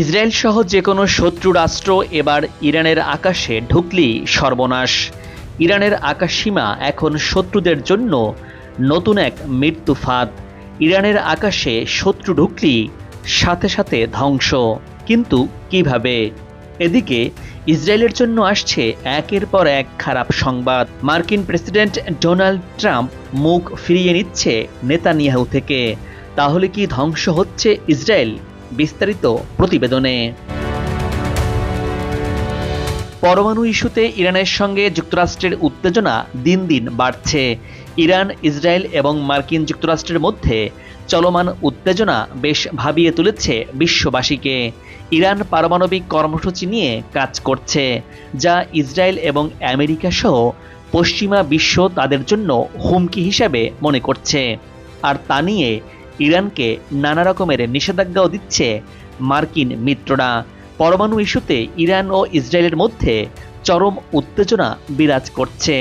Israel সহ যে কোনো শত্রু রাষ্ট্র এবার ইরানের আকাশে ঢুকলি সর্বনাশ। ইরানের আকাশসীমা এখন শত্রুদের জন্য নতুন এক মৃত্যু ফাঁদ। ইরানের আকাশে শত্রু ঢুকলি সাথে সাথে ধ্বংস। কিন্তু কীভাবে? এদিকে ইসরায়েলের জন্য আসছে একের পর এক খারাপ সংবাদ। মার্কিন প্রেসিডেন্ট ডোনাল্ড ট্রাম্প মুখ ফিরিয়ে নিচ্ছে নেতানিয়াহু থেকে। তাহলে কি ধ্বংস হচ্ছে ইসরায়েল? বিস্তারিত প্রতিবেদনে। পরমাণু ইস্যুতে ইরানের সঙ্গে যুক্তরাষ্ট্রের উত্তেজনা দিন দিন বাড়ছে। ইরান, ইসরায়েল এবং মার্কিন যুক্তরাষ্ট্রের মধ্যে চলমান উত্তেজনা বেশ ভাবিয়ে তুলেছে বিশ্ববাসীকে। ইরান পারমাণবিক কর্মসূচি নিয়ে কাজ করছে, যা ইসরায়েল এবং আমেরিকা সহ পশ্চিমা বিশ্ব তাদের জন্য হুমকি হিসাবে মনে করছে। আর তা নিয়ে ইরানকে নানা রকমের নিষেধাজ্ঞাও দিচ্ছে মার্কিন মিত্ররা। পরমাণু ইস্যুতে ইরান ও ইসরায়েলের মধ্যে চরম উত্তেজনা বিরাজ করছে।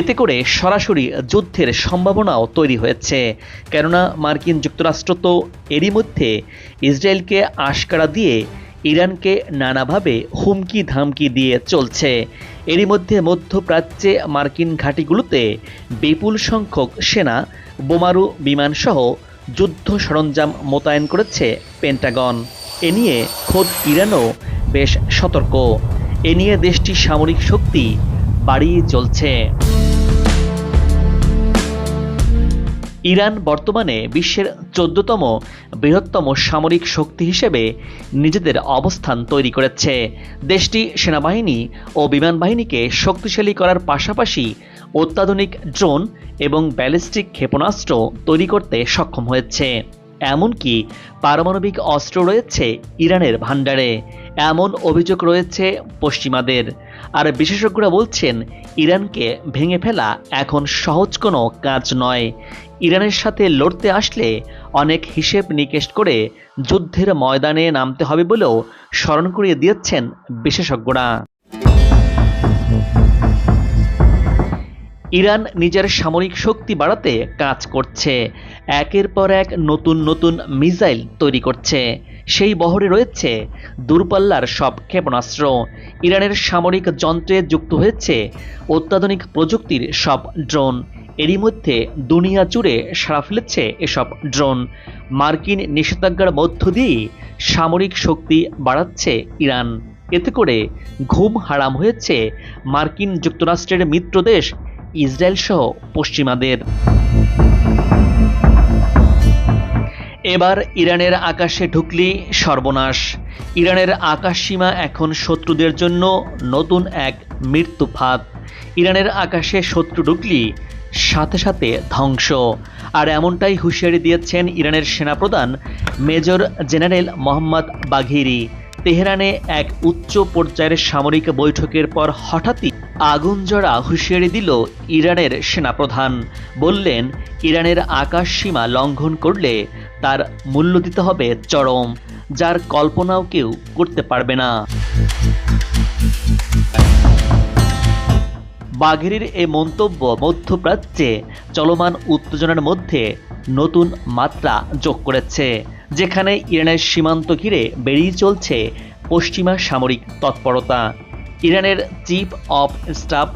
এতে করে সরাসরি যুদ্ধের সম্ভাবনাও তৈরি হয়েছে, কেননা মার্কিন যুক্তরাষ্ট্র তো এরই মধ্যে ইসরায়েলকে আশকারা দিয়ে ইরানকে নানাভাবে হুমকি ধামকি দিয়ে চলছে। এরই মধ্যে মধ্যপ্রাচ্যে মার্কিন ঘাঁটিগুলোতে বিপুল সংখ্যক সেনা, বোমারু বিমানসহ যুদ্ধ সরঞ্জাম মোতায়েন করেছে পেন্টাগন। এ নিয়ে খোদ ইরানও বেশ সতর্ক। এ নিয়ে দেশটির সামরিক শক্তি বাড়িয়ে চলছে। ইরান বর্তমানে বিশ্বের চোদ্দতম বৃহত্তম সামরিক শক্তি হিসেবে নিজেদের অবস্থান তৈরি করেছে। দেশটি সেনাবাহিনী ও বিমান বাহিনীকে শক্তিশালী করার পাশাপাশি অত্যাধুনিক ড্রোন এবং ব্যালিস্টিক ক্ষেপণাস্ত্র তৈরি করতে সক্ষম হয়েছে। এমনকি পারমাণবিক অস্ত্র রয়েছে ইরানের ভাণ্ডারে। এমন অভিযোগ রয়েছে পশ্চিমাদের। আর বিশেষজ্ঞরা বলছেন, ইরানকে ভেঙে ফেলা এখন সহজ কোনো কাজ নয়। ইরানের সাথে লড়তে আসলে অনেক হিসেব নিকেশ করে যুদ্ধের ময়দানে নামতে হবে বলেও স্মরণ করিয়ে দিয়েছেন বিশেষজ্ঞরা। ইরান নিজের সামরিক শক্তি বাড়াতে কাজ করছে। একের পর এক নতুন নতুন মিসাইল তৈরি করছে। সেই বহরে রয়েছে দূরপাল্লার সব ক্ষেপণাস্ত্র। ইরানের সামরিক যন্ত্রে যুক্ত হয়েছে অত্যাধুনিক প্রযুক্তির সব ড্রোন। এরই মধ্যে দুনিয়া জুড়ে সাড়া ফেলেছে এসব ড্রোন। মার্কিন নিষেধাজ্ঞার মধ্য দিয়ে সামরিক শক্তি বাড়াচ্ছে ইরান। এতে করে ঘুম হারাম হয়েছে মার্কিন যুক্তরাষ্ট্রের মিত্র দেশ ইসরায়েল সহ পশ্চিমাদের। এবার ইরানের আকাশে ঢুকলি সর্বনাশ। ইরানের আকাশ সীমা এখন শত্রুদের জন্য নতুন এক মৃত্যু ফাঁদ। ইরানের আকাশে শত্রু ঢুকলি সাথে সাথে ধ্বংস। আর এমনটাই হুঁশিয়ারি দিয়েছেন ইরানের সেনাপ্রধান মেজর জেনারেল মোহাম্মদ বাঘিরি। তেহরানে এক উচ্চ পর্যায়ের সামরিক বৈঠকের পর হঠাৎই আগুন জড়া হুঁশিয়ারি দিল ইরানের সেনাপ্রধান। বললেন, ইরানের আকাশ সীমা লঙ্ঘন করলে তার মূল্য দিতে হবে চরম, যার কল্পনাও কেউ করতে পারবে না। বাঘেরির এ মন্তব্য মধ্যপ্রাচ্যে চলমান উত্তেজনার মধ্যে নতুন মাত্রা যোগ করেছে। যেখানে ইরানের সীমান্ত ঘিরে বেরিয়ে চলছে পশ্চিমা সামরিক তৎপরতা। ইরানের chief of staff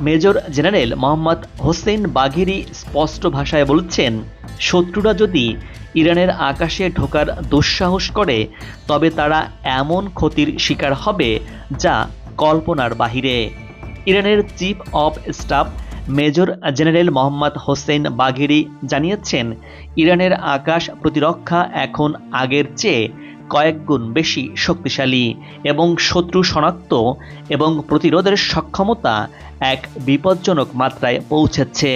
major general Mohammad Hossein Bagheri স্পষ্ট ভাষায় বলছেন, শত্রুরা যদি ইরানের আকাশে ঢোকার দুঃসাহস করে, তবে তারা এমন ক্ষতির শিকার হবে যা কল্পনার বাহিরে। ইরানের chief of staff major general Mohammad Hossein Bagheri জানিয়েছেন, ইরানের আকাশ প্রতিরক্ষা এখন আগের চেয়ে কয়েক গুণ বেশি শক্তিশালী এবং শত্রু শনাক্ত এবং প্রতিরোধের সক্ষমতা এক বিপজ্জনক মাত্রায় পৌঁছেছে।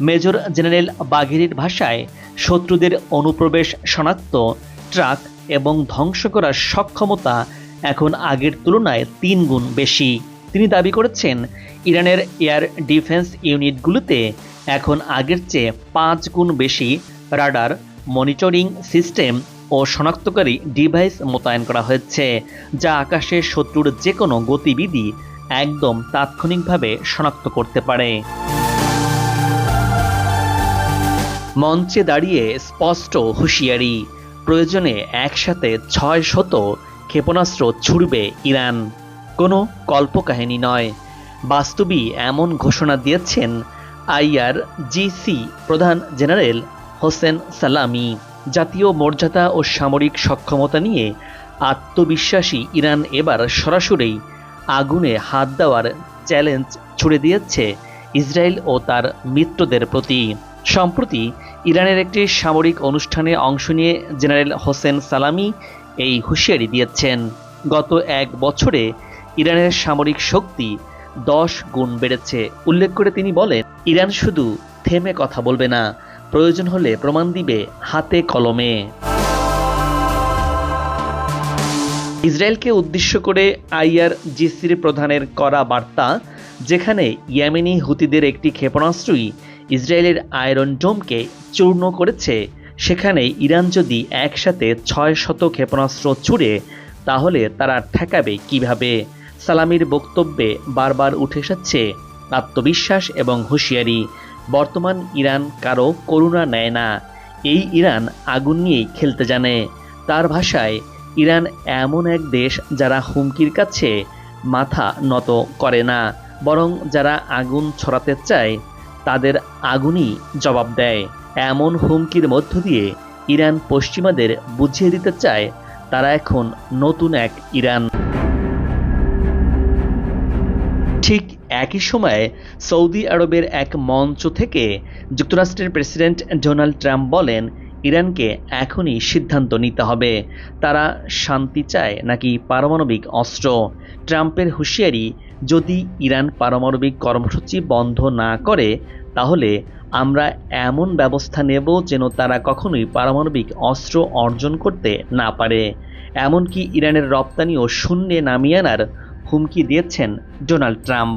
মেজর জেনারেল বাঘেরির ভাষায়, শত্রুদের অনুপ্রবেশ শনাক্ত, ট্রাক এবং ধ্বংস করার সক্ষমতা এখন আগের তুলনায় তিন গুণ বেশি। তিনি দাবি করেছেন, ইরানের এয়ার ডিফেন্স ইউনিটগুলোতে এখন আগের চেয়ে পাঁচ গুণ বেশি রাডার, মনিটরিং সিস্টেম ও শনাক্তকারী ডিভাইস মোতায়েন করা হয়েছে, যা আকাশে শত্রুর যে কোনো গতিবিধি একদম তাৎক্ষণিকভাবে শনাক্ত করতে পারে। মঞ্চে দাঁড়িয়ে স্পষ্ট হুঁশিয়ারি, প্রয়োজনে একসাথে ছয় শত ক্ষেপণাস্ত্র ছুড়বে ইরান। কোনো কল্পকাহিনী নয়। বাস্তবই এমন ঘোষণা দিয়েছেন আইআর জিসি প্রধান জেনারেল হোসেন সালামি, জাতীয় মর্যাদা ও সামরিক সক্ষমতা নিয়ে আত্মবিশ্বাসী ইরান এবার সরাসরি আগুনে হাত দেওয়ার চ্যালেঞ্জ ছুড়ে দিয়েছে ইসরায়েল ও তার মিত্রদের প্রতি। সম্প্রতি ইরানের একটি সামরিক অনুষ্ঠানে অংশ নিয়ে জেনারেল হোসেন সালামি এই হুঁশিয়ারি দিয়েছেন। গত এক বছরে ইরানের সামরিক শক্তি দশ গুণ বেড়েছে। উল্লেখ করে তিনি বলেন, ইরান শুধু থেমে কথা বলবে না, প্রয়োজন হলে প্রমাণ দিবে হাতে কলমে। ইসরায়েলকে উদ্দেশ্য করে আইআরজিসির প্রধানের করা বার্তা, যেখানে ইয়েমেনি হুতিদের একটি ক্ষেপণাস্ত্রই ইসরায়েলের আয়রন ডোমকে চূর্ণ করেছে, সেখানে ইরান যদি একসাথে ছয় শত ক্ষেপণাস্ত্র ছুড়ে, তাহলে তারা ঠেকাবে কীভাবে? সালামির বক্তব্যে বারবার উঠে এসেছে আত্মবিশ্বাস এবং হুঁশিয়ারি। বর্তমান ইরান কারও করুণা নেয় না। এই ইরান আগুন নিয়েই খেলতে জানে। তার ভাষায়, ইরান এমন এক দেশ যারা হুমকির কাছে মাথা নত করে না, বরং যারা আগুন ছড়াতে চায়, তাদের আগুনই জবাব দেয়। এমন হুমকির মধ্য দিয়ে ইরান পশ্চিমাদের বুঝিয়ে দিতে চায়, তারা এখন নতুন এক ইরান। একই সময়ে সৌদি আরবের এক মঞ্চ থেকে যুক্তরাষ্ট্রের প্রেসিডেন্ট ডোনাল্ড ট্রাম্প বলেন, ইরানকে এখনই সিদ্ধান্ত নিতে হবে। তারা শান্তি চায় নাকি পারমাণবিক অস্ত্র? ট্রাম্পের হুঁশিয়ারি, যদি ইরান পারমাণবিক কর্মসূচি বন্ধ না করে, তাহলে আমরা এমন ব্যবস্থা নেব যেন তারা কখনোই পারমাণবিক অস্ত্র অর্জন করতে না পারে। এমনকি ইরানের রপ্তানিও শূন্যে নামিয়ে আনার হুমকি দিয়েছেন ডোনাল্ড ট্রাম্প।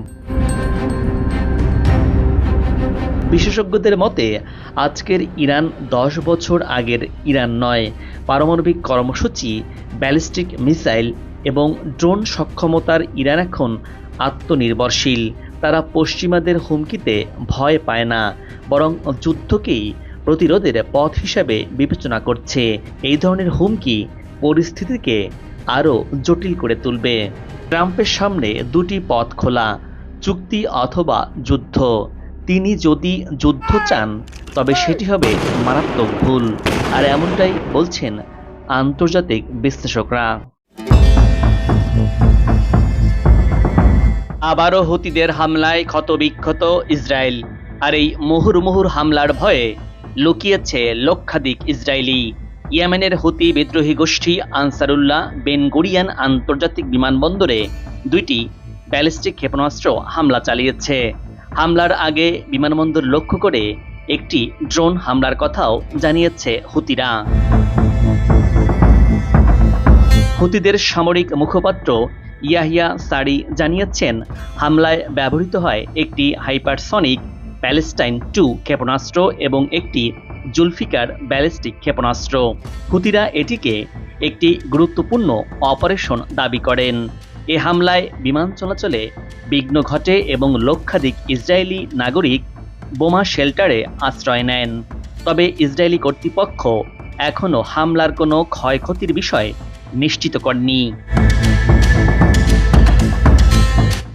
বিশেষজ্ঞদের মতে, আজকের ইরান দশ বছর আগের ইরান নয়। পারমাণবিক কর্মসূচি, ব্যালিস্টিক মিসাইল এবং ড্রোন সক্ষমতার ইরান এখন আত্মনির্ভরশীল। তারা পশ্চিমাদের হুমকিতে ভয় পায় না, বরং যুদ্ধকেই প্রতিরোধের পথ হিসাবে বিবেচনা করছে। এই ধরনের হুমকি পরিস্থিতিকে আরও জটিল করে তুলবে। ট্রাম্পের সামনে দুটি পথ খোলা, চুক্তি অথবা যুদ্ধ। তিনি যদি যুদ্ধ চান, তবে সেটি হবে মারাত্মক ভুল। আর এমনটাই বলছেন আন্তর্জাতিক বিশ্লেষকরা। আবারও হুতিদের হামলায় ক্ষতবিক্ষত ইসরায়েল। আর এই মুহুর্মুহুর হামলার ভয়ে লুকিয়েছে লক্ষাধিক ইসরায়েলি। ইয়েমেনের হুতি বিদ্রোহী গোষ্ঠী আনসারুল্লাহ বেন গুরিয়ান আন্তর্জাতিক বিমানবন্দরে দুইটি ব্যালিস্টিক ক্ষেপণাস্ত্র হামলা চালিয়েছে। হামলার আগে বিমানবন্দর লক্ষ্য করে একটি ড্রোন হামলার কথাও জানিয়েছে হুতিরা। হুতিদের সামরিক মুখপাত্র ইয়াহিয়া সারি জানিয়েছেন, হামলায় ব্যবহৃত হয় একটি হাইপারসনিক প্যালেস্টাইন টু ক্ষেপণাস্ত্র এবং একটি জুলফিকার ব্যালিস্টিক ক্ষেপণাস্ত্র। হুতিরা এটিকে একটি গুরুত্বপূর্ণ অপারেশন দাবি করেন। এ হামলায় বিমান চলাচলে বিঘ্ন ঘটে এবং লক্ষাধিক ইসরায়েলি নাগরিক বোমা শেল্টারে আশ্রয় নেন। তবে ইসরায়েলি কর্তৃপক্ষ এখনও হামলার কোনো ক্ষয়ক্ষতির বিষয় নিশ্চিত করেনি।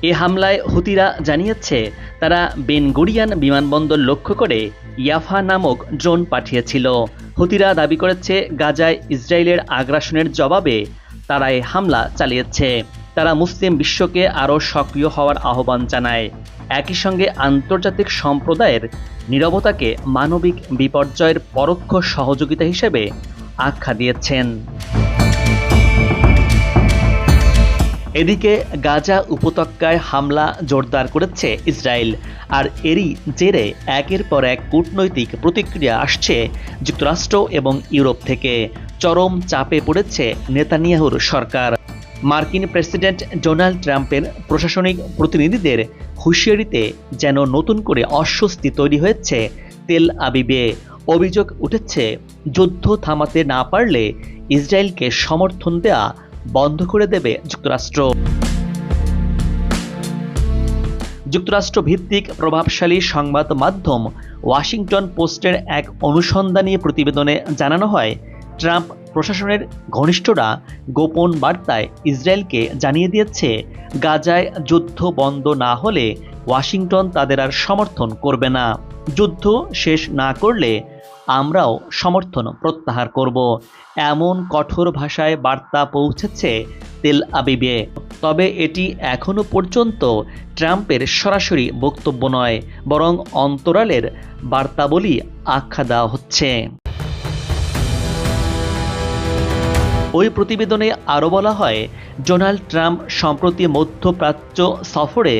এ হামলায় হুতিরা জানিয়েছে, তারা বেনগুরিয়ান বিমানবন্দর লক্ষ্য করে ইয়াফা নামক ড্রোন পাঠিয়েছিল। হুতিরা দাবি করেছে, গাজায় ইসরায়েলের আগ্রাসনের জবাবে তারা এই হামলা চালিয়েছে। তারা মুসলিম বিশ্বকে আরও সক্রিয় হওয়ার আহ্বান জানায়। একই সঙ্গে আন্তর্জাতিক সম্প্রদায়ের নীরবতাকে মানবিক বিপর্যয়ের পরোক্ষ সহযোগিতা হিসেবে আখ্যা দিয়েছেন। এদিকে গাজা উপত্যকায় হামলা জোরদার করেছে ইসরায়েল, আর এরই জেরে একের পর এক কূটনৈতিক প্রতিক্রিয়া আসছে যুক্তরাষ্ট্র এবং ইউরোপ থেকে। চরম চাপে পড়েছে নেতানিয়াহুর সরকার। মার্কিন প্রেসিডেন্ট ডোনাল্ড ট্রাম্পের প্রশাসনিক প্রতিনিধিদের হুঁশিয়ারিতে যেন নতুন করে অস্বস্তি তৈরি হয়েছে তেল আবিবে। অভিযোগ উঠেছে, যুদ্ধ থামাতে না পারলে ইসরায়েলকে সমর্থন দেয়া বন্ধ করে দেবে যুক্তরাষ্ট্র। যুক্তরাষ্ট্র ভিত্তিক প্রভাবশালী সংবাদ মাধ্যম ওয়াশিংটন পোস্টের এক অনুসন্ধানী প্রতিবেদনে জানানো হয় ট্রাম্প প্রশাসনের ঘনিষ্ঠরা গোপন বার্তায় ইসরায়েলকে জানিয়ে দিয়েছে, গাজায় যুদ্ধ বন্ধ না হলে ওয়াশিংটন তাদের আর সমর্থন করবে না। যুদ্ধ শেষ না করলে আমরাও সমর্থন প্রত্যাহার করব। এমন কঠোর ভাষায় বার্তা পৌঁছেছে তেল আবিবে। তবে এটি এখনও পর্যন্ত ট্রাম্পের সরাসরি বক্তব্য নয়, বরং অন্তরালের বার্তাবলী আখ্যা দেওয়া হচ্ছে। ওই প্রতিবেদনে আরও বলা হয়, ডোনাল্ড ট্রাম্প সম্প্রতি মধ্যপ্রাচ্য সফরে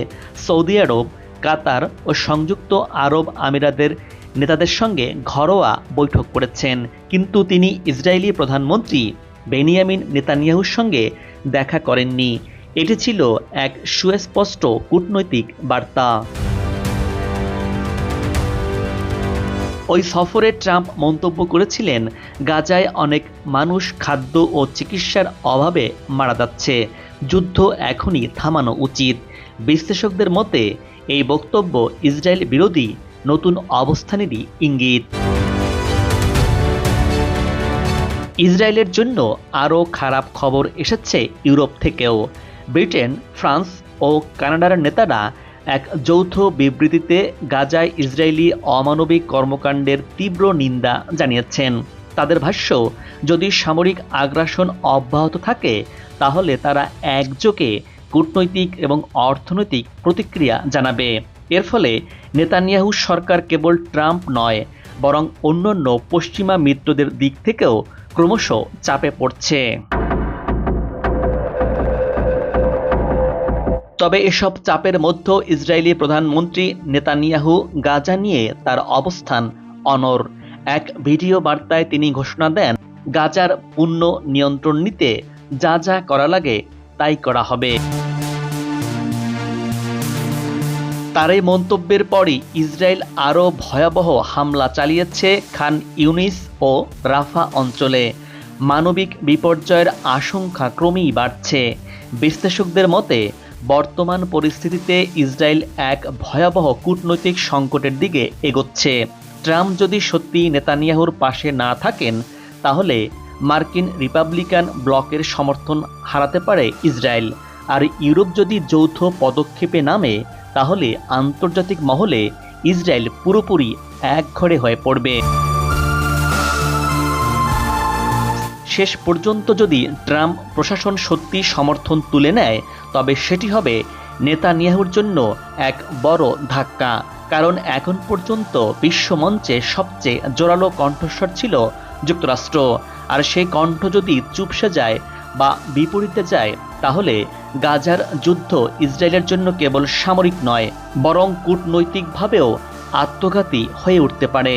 সৌদি আরব, কাতার ও সংযুক্ত আরব আমিরাতের নেতাদের সঙ্গে ঘরোয়া বৈঠক করেছেন। কিন্তু তিনি ইসরায়েলি প্রধানমন্ত্রী বেনিয়ামিন নেতানিয়াহুর সঙ্গে দেখা করেননি। এটি ছিল এক সুস্পষ্ট কূটনৈতিক বার্তা। ওই সফরে ট্রাম্প মন্তব্য করেছিলেন, গাজায় অনেক মানুষ খাদ্য ও চিকিৎসার অভাবে মারা যাচ্ছে। যুদ্ধ এখনই থামানো উচিত। বিশ্লেষকদের মতে, এই বক্তব্য ইসরায়েল বিরোধী নতুন অবস্থানেরই ইঙ্গিত। ইসরায়েলের জন্য আরও খারাপ খবর এসেছে ইউরোপ থেকেও। ব্রিটেন, ফ্রান্স ও কানাডার নেতারা এক যৌথ বিবৃতিতে গাজায় ইসরায়েলি অমানবিক কর্মকাণ্ডের তীব্র নিন্দা জানিয়েছেন। তাদের ভাষ্য, যদি সামরিক আগ্রাসন অব্যাহত থাকে, তাহলে তারা একযোগে কূটনৈতিক এবং অর্থনৈতিক প্রতিক্রিয়া জানাবে। এর ফলে নেতানিয়াহু সরকার কেবল ট্রাম্প নয়, বরং অন্যান্য পশ্চিমা মিত্রদের দিক থেকেও ক্রমশ চাপে পড়ছে। তবে এসব চাপের মধ্যে ইসরায়েলি প্রধানমন্ত্রী নেতানিয়াহু গাজা নিয়ে তার অবস্থান অনর। এক ভিডিও বার্তায় তিনি ঘোষণা দেন, গাজার পূর্ণ নিয়ন্ত্রণ নিতে যা যা করা লাগে তাই করা হবে। তার এই মন্তব্যের পরই ইসরায়েল আরও ভয়াবহ হামলা চালিয়েছে খান ইউনিস ও রাফা অঞ্চলে। মানবিক বিপর্যয়ের আশঙ্কা ক্রমেই বাড়ছে। বিশ্লেষকদের মতে বর্তমান পরিস্থিতিতে ইসরায়েল এক ভয়াবহ কূটনৈতিক সংকটের দিকে এগোচ্ছে। ট্রাম্প যদি সত্যি নেতানিয়াহুর পাশে না থাকেন, তাহলে মার্কিন রিপাবলিকান ব্লকের সমর্থন হারাতে পারে ইসরায়েল। আর ইউরোপ যদি যৌথ পদক্ষেপে নামে, তাহলে আন্তর্জাতিক মহলে ইসরায়েল পুরোপুরি একঘরে হয়ে পড়বে। শেষ পর্যন্ত যদি ট্রাম্প প্রশাসন সত্যি সমর্থন তুলে নেয়, তবে সেটি হবে নেতানিয়াহুর জন্য এক বড় ধাক্কা। কারণ এখন পর্যন্ত বিশ্বমঞ্চে সবচেয়ে জোরালো কণ্ঠস্বর ছিল যুক্তরাষ্ট্র। আর সেই কণ্ঠ যদি চুপসে যায় বা বিপরীতে যায়, তাহলে গাজার যুদ্ধ ইসরায়েলের জন্য কেবল সামরিক নয়, বরং কূটনৈতিকভাবেও আত্মঘাতী হয়ে উঠতে পারে।